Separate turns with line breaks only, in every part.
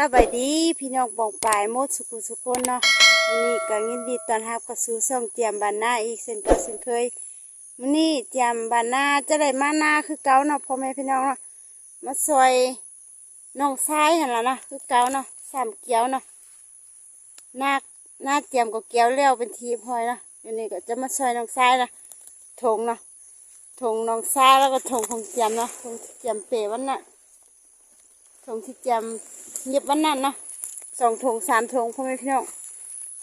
สบายดีพี่น้องบองปลายมดสุขุสุขคนเนาะวันนี้ก็ยินดีตอนรับเข้าสู่ช่องเตรียมบานหน้าอีกเช่นเก่าเช่นเคยวันนี้เตรียมบานหน้าจะได้มาหน้าคือเก่าเนาะพ่อแม่พี่น้องเนาะมาซอยน้องซ้ายเหันและเนาะคือเก่าเนาะสามเกี้ยวเนาะหน้าหน้าเตรียมก็เกี้ยวแล้วเป็นทีพอยเนาะวันนี้ก็จะมาซอยน้องซ้ายนะถงเนาะถงน้องซ้ายแล้วก็ถงของเตรียมเนาะของเตรียมเปวันน่ะ ถุงที่จำเย็บวันนั้นเนาะสองถุงสามถุงพ่อแม่พี่น้อง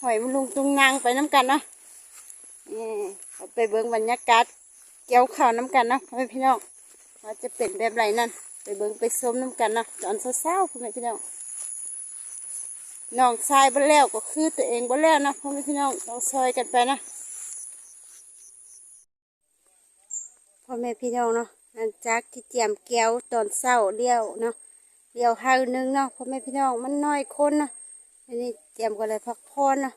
หอยมันลุงตุงนางไปน้ำกันเนาะนี่เอาไปเบิ้งบรรยากาศเกี่ยวข้าวน้ำกันเนาะพ่อแม่พี่น้องว่าจะเป็นแบบไรนั่นไปเบิ้งไปส้มน้ำกันเนาะตอนเช้าๆพ่อแม่พี่น้องน้องชายบ่แล้วก็คือตัวเองบ่แล้วนะพ่อแม่พี่น้องต้องซอยกันไปนะพ่อแม่พี่น้องเนาะหลังจากที่เตรียมแก้วตอนเช้าเลี้ยวเนาะ เดี๋ยวหาหนึ่งเนาะพ่อแม่พี่น้องมันน้อยคนเนาะอันนี้เตรียมก็เลยพักพรเนาะ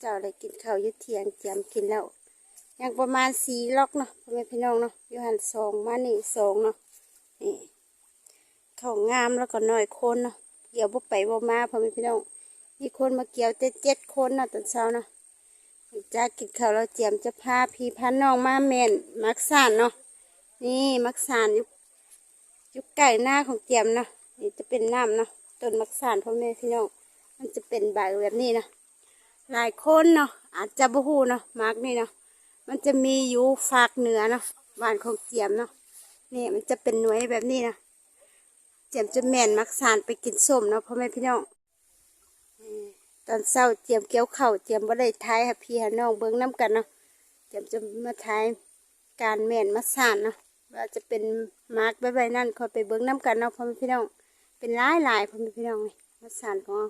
เจ้าเลยกินข้าวยุเทียงเตรียมกินแล้วอยังประมาณสี่ล็อกเนาะพ่อแม่พี่น้องเนาะอยู่หันสองมานี่สองเนาะนี่ข้าวงามแล้วก็น้อยคนเนาะเกี่ยวบ่ไปบ่มาพ่อแม่พี่น้องมีคนมาเกี่ยวเจ็ดเจ็ดคนเนาะตอนเช้าเนาะจากินข้าวเราเตรียมจะพาพี่พาน้องมาเมนมักสานเนาะนี่มักสานอยู่ยู่ใกล้หน้าของเจียมเนาะ นี่จะเป็นน้ำเนาะต้นมักสานพ่อแม่พี่น้องมันจะเป็นใบแบบนี้นะหลายคนเนาะอาจจะบ่ฮู้เนาะมักนี่เนาะมันจะมีอยู่ฝากเหนือเนาะบ้านของเจียมเนาะนี่มันจะเป็นหน่วยแบบนี้นะเจียมจะแม่นมักสานไปกินส้มเนาะพ่อแม่พี่น้องตอนเช้าเจียมเกี่ยวเข้าเจียมบ่ได้ทายให้พี่ให้น้องเบิ่งน้ำกันเนาะเจียมจะมาท้ายการแม่นมักสานเนาะว่าจะเป็นมาร์กแบใบนั่นคอยไปเบิ้งน้ำกันเนาะพ่อแม่พี่น้อง เป็นหลายหลายพ่อแม่พี่น้องนี่มาสานของเรา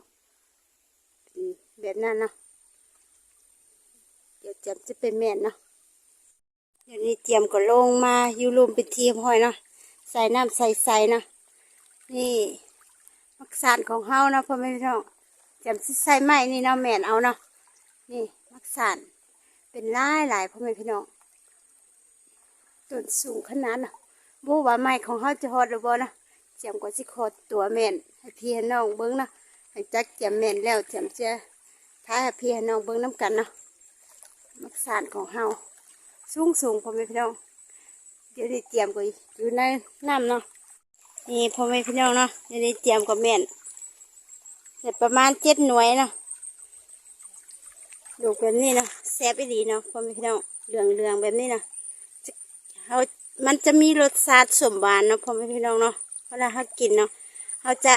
เป็นแบบนั้นเนาะเดี๋ยวเจียมจะเป็นแม่นเนาะเดี๋ยวนี้เจียมก็ลงมาอยู่รวมเป็นทีมหอยเนาะใส่น้ำใส่ใส่เนาะนี่มักสานของเฮาเนาะพ่อแม่พี่น้องเจียมสิใส่ไม้นี่เนาะแม่นเอาเนาะนี่มักสานเป็นหลายหลายพ่อแม่พี่น้องต้นสูงขนาดเน่ะบูว่าไม้ของเขาจะฮอดหรือบ่นะ เจียมก็สิขอตัวแม่นให้พี่ให้น้องเบิ่งนะให้จักเจียมแม่นแล้วเจียมจะท้ายให้พี่ให้น้องเบิ่งน้ำกันเนาะมักสานของเฮาสูงสูงพ่อแม่พี่น้องเดี๋ยวนี้เจียมก็อยู่ในน้ำเนาะนี่พ่อแม่พี่น้องเนาะเดี๋ยวนี้เจียมก็แม่นเดี๋ยวประมาณเจ็ดหน่วยเนาะลูแบบนี้เนาะแซ่บอีหลีเนาะพ่อแม่พี่น้องเหลืองเหลืองแบบนี้เนาะเขามันจะมีรสชาติสมหวานเนาะพ่อแม่พี่น้องเนาะ เวลาเขากินเนาะเขาจะ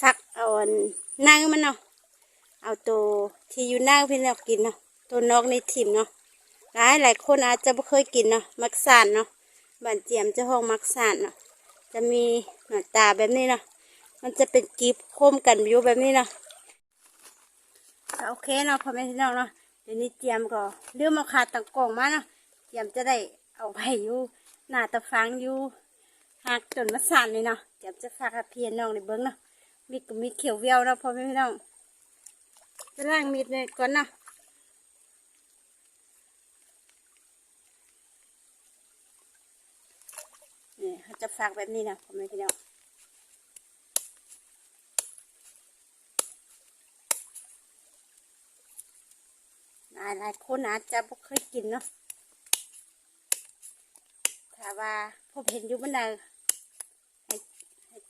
ฟักเอาอันนางมันเนาะเอาตัวที่อยู่นางพี่น้องกินเนาะตัวนอกในถิ่มเนาะหลายหลายคนอาจจะไม่เคยกินเนาะมักสานเนาะบ้านเจียมเจะห้องมักสานเนาะจะมีหน้าตาแบบนี้เนาะมันจะเป็นกีบโค้มกันอยู่แบบนี้เนาะโอเคเนาะพ่อแม่พี่น้องเนาะเดี๋ยวนี้เจียมก็เรื่องมาขาดตังกล่องมาเนาะเจียมจะได้เอาไปอยู่หน้าตะฟังอยู่ หากจนมาสั่นเลยเนาะเจียมจะฝากให้พี่น้องในเบิ้งเนาะมีก็มีเขียวเวียวเนาะพ่อแม่พี่น้องจะล้างมีดเลยก่อนเนาะนี่เขาจะฝากแบบนี้นะพ่อแม่พี่น้องหลายหลายคนอาจจะไม่เคยกินเนาะถ้าว่าพบเห็นอยู่บันไดให้ให้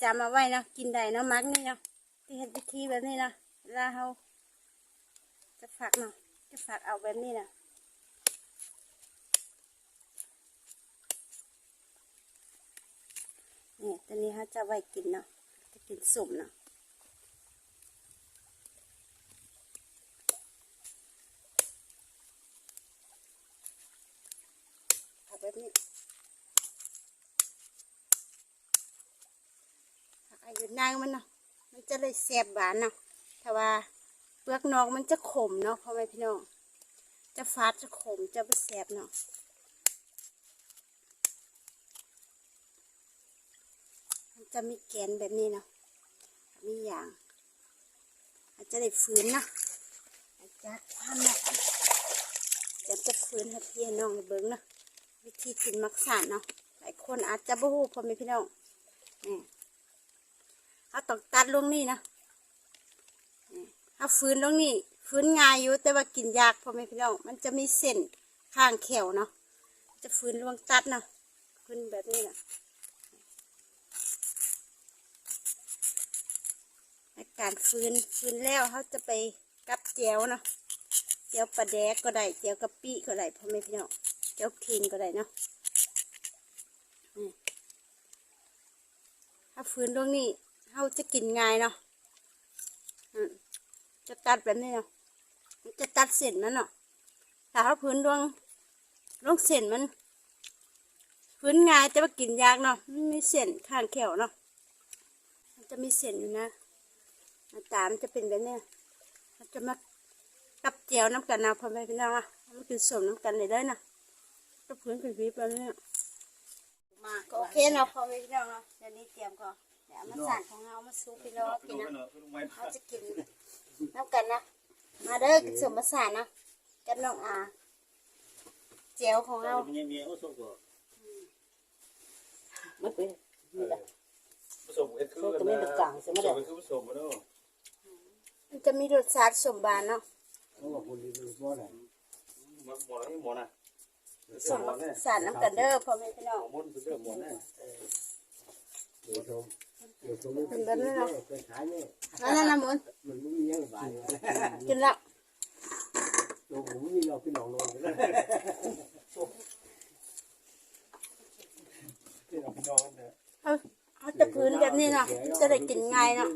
จำเอาไว้เนาะกินได้เนาะมักนี่เนาะที่เห็นพิธีแบบนี้เนาะเวลาเขาจะฝากเนาะจะฝากเอาแบบนี้นะนี่ตอนนี้เขาจะไว้กินเนาะจะกินสุ่มเนาะเอาแบบนี้ผักอายุ นางมันเนาะมันจะเลยแซ่บหวานเนาะแต่ว่าเปลือกนอกมันจะขมเนาะพ่อแม่พี่น้องจะฟาดจะขมจะไม่แซ่บเนาะมันจะมีแกนแบบนี้เนาะมีอย่าง อาจจะได้ฝืนเนาะอาจจะความเนาะจะจะฝืนให้พี่น้องเบิ้งเนาะวิธีกินมักสานเนาะหลายคนอาจจะบ่ฮู้พ่อแม่พี่น้องนี่ เขาต้องตัดลงนี่นะถ้าฟื้นตรงนี้ฟื้นง่ายอยู่แต่ว่ากินยากพอแม่พี่น้องมันจะมีเส้นข้างแขวเนาะจะฟื้นลวงตัดเนาะฟื้นแบบนี้นะการฟื้นฟื้นแล้วเขาจะไปกับแจวเนาะแจวปลาแดกก็ได้แจวกะปิก็ได้พ่อแม่พี่น้องแจวขิงก็ได้เนาะถ้าฟื้นตรงนี้ เขาจะกินง่ายเนาะอืมจะตัดแบบนี้เนาะมันจะตัดเส้นมันเนาะถ้าเขาพื้นดวงดวงเส้นมัน พื้นง่ายแต่ว่ากินยากเนาะมันมีเส้นข้างแขวเนาะมันจะมีเส้นอยู่นะหน้าตามันจะเป็นแบบเนี้ยมันจะมากับเจียวน้ำกันนะพ่อแม่พี่น้องอะมันกินสมน้ำกันเลยได้นะก็พื้นเป็นวีแบบนี้มาก็โอเคเนาะพ่อแม่พี่น้องเนาะเดี๋ยวนี้เตรียมก่อน เดี๋ยวเอามาสั่งของเรามาซุปพี่น้องกินนะเขาจะกินน้ำกันนะ มาเด้อกินสมประสานนะกับน้องอาเจียวของเรา
Punya mie oh sok kok.
มันเป็นนี่แหละ
Sok itu
Sok tu ni dekang, sama dah.
Sok itu sok mana?
มันจะมีรสชาติสมบานเนาะ
Oh, boleh dulu mana? Mana ni mana?
สมสารน้ำกันเด้อพ่อแม่พี่น้อง
Mon sudah mana?
เป็นแบบนี้เนาะนั่นนั่นนะหมุน
mình muốn nhớ bài
กินแล้ว
tôi cũng như lo cái nón luôn đó
Cái nào nó nè.
เขาเขาจะพื้นแบบนี้เนาะจะได้กินง่ายเนาะ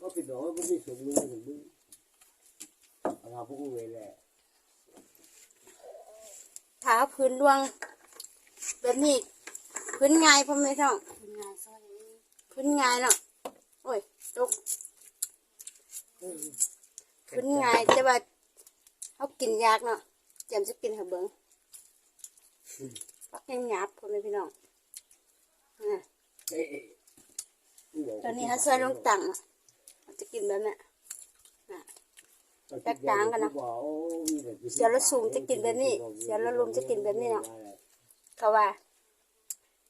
có cái đó có cái sụn luôn mình đi là cũng người lẹ
ถ้าเอาพื้นดวง แบบนี้พื้นง่ายพ่อแม่พี่น้อง พื้นง่ายเนาะโอ้ยตกพื้นง่ายแต่ว่าเขากินยากเนาะเจมจะกินเหรอเบิ้งปักยังหยาบพ่อแม่พี่น้องอะตอนนี้เขาใส่ลงตังอะเขาจะกินแบบเนี้ย
Các
táng cái nào? เสียแล้วสูงจะกินแบบนี้ เสียแล้วลุมจะกินแบบนี้เนาะเขาว่า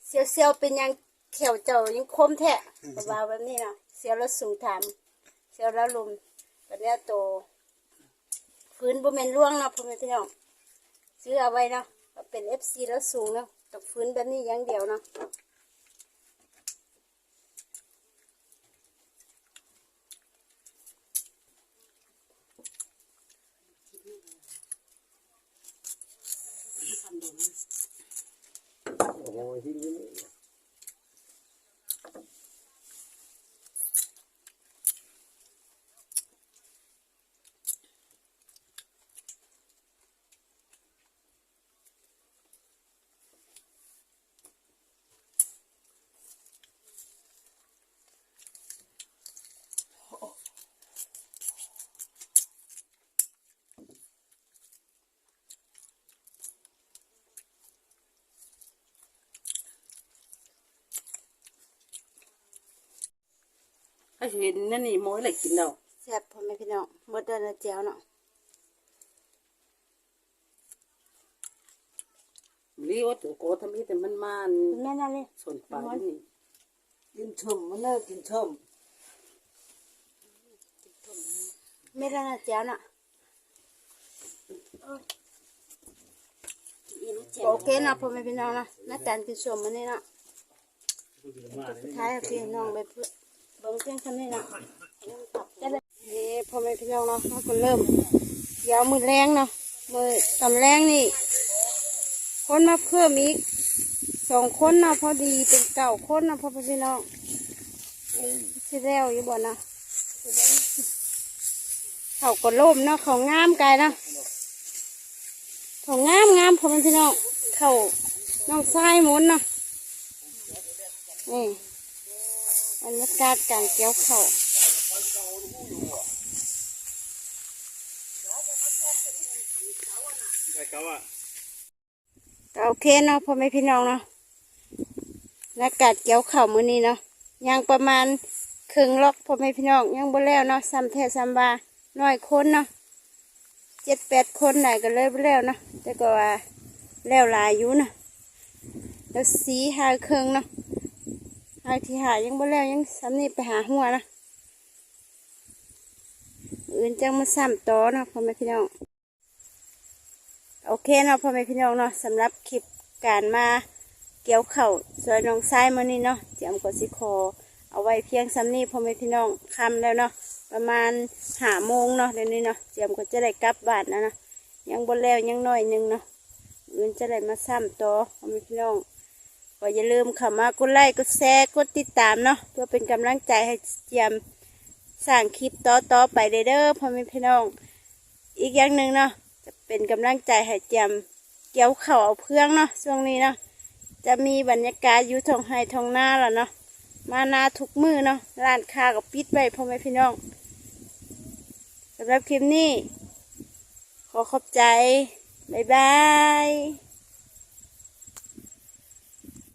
เสียวเสียวๆเป็นยัง เขียวเจ้ายังคมแท้เขาวแบบนี้นะเสียวแล้วสูงถามเสียวแล้วลุมแบบนี้โตฟื้นบ่แม่นล่วงเนาะพ่อแม่พี่น้องซื้อเอาไว้เนาะเป็นเอฟซีแล้วสูงเนาะตกฟื้นแบบนี้อย่างเดียวเนาะโอ้ยที่นี่
ngồi thì
Cái chuyện nó nì mối là chín đâu
แซ่บพ่อแม่พี่น้องหมดเดือนละเจียวเนาะ
lý ốt chỗ cố thâm ít thì มันมัน
คุณแม่นั่นเลย
ส่วนปลายนี่
กินชมมันเลิกกินชม
แม่นั่นละเจียวเนาะโอเคเนาะพ่อแม่พี่น้องเนาะนักการกินสมมันนี่เนาะท้ายพี่น้องไปเพื่อ เบิ่งเพียงเท่านี้เนะได้นี่พ่อแม่พี่น้องเนาะเราก็เริ่มเดี๋ยวมือแรงเนาะมือตอนแรงนี่ คนมาเพิ่มอีกสองคนเนาะพอดีเป็นเก่าคนเนาะพ่อแม่พี่น้องสิแล้วอยู่บ่เนาะเขาก็ล่มเนาะเขางามกายเนาะเขางามงามพ่อแม่พี่น้องเขาน้องทรายหมุนเนาะนี่ บรรยากาศการเกี่ยวเขาว
Cái cáo à.
ก็โอเคเนาะพ่อแม่พี่น้องเนาะบรรยากาศเกี่ยวเข่ามือนี้เนาะยังประมาณครึ่งล็อกพ่อแม่พี่น้องยังบ่แล้วเนาะซ้ำแท้ซ้ำบาน้อยคนเนาะเจ็ดแปดคนไหนก็เลยบ่แล้วเนาะแต่ก็ว่าแล้วลายอยู่เนาะแล้วสีหาเครื่องเนาะ หาที่หายังบ่แล้วยังซ้ำนี่ไปหาหัวนะอื่นจังมาซ้ำต่อเนาะพ่อแม่พี่น้องโอเคเนาะพ่อแม่พี่น้องเนาะสำหรับคลิปการมาเกี่ยวเข่าวซอยน้องซ้ายมื้อนี้เนาะเจียมกดสิคอเอาไว้เพียงซ้ำนี้พ่อแม่พี่น้องคำแล้วเนาะประมาณหาโมงเนาะเดี๋ยวนี้เนาะเจียมก็จะได้กลับบ้านแล้วนะยังบนแล้วยังน้อยหนึงเนาะอื่นจะได้มาซ้ำต่อพ่อแม่พี่น้อง ก็อย่าลืมเข้ามากดไลค์กดแชร์กดติดตามเนาะเพื่อเป็นกำลังใจให้เจียมสร้างคลิปต่อๆไปเด้อพ่อแม่พี่น้อง อีกอย่างหนึ่งเนาะจะเป็นกำลังใจให้เจียมเกี่ยวเข่าเอาเพื่องเนาะช่วงนี้เนาะจะมีบรรยากาศอยู่ทองไห้ทองหน้าแล้วเนาะมานาทุกมือเนาะร้านค้าก็ปิดไว้พ่อแม่พี่น้องสำหรับคลิปนี้ ขอขอบใจ บ๊ายบาย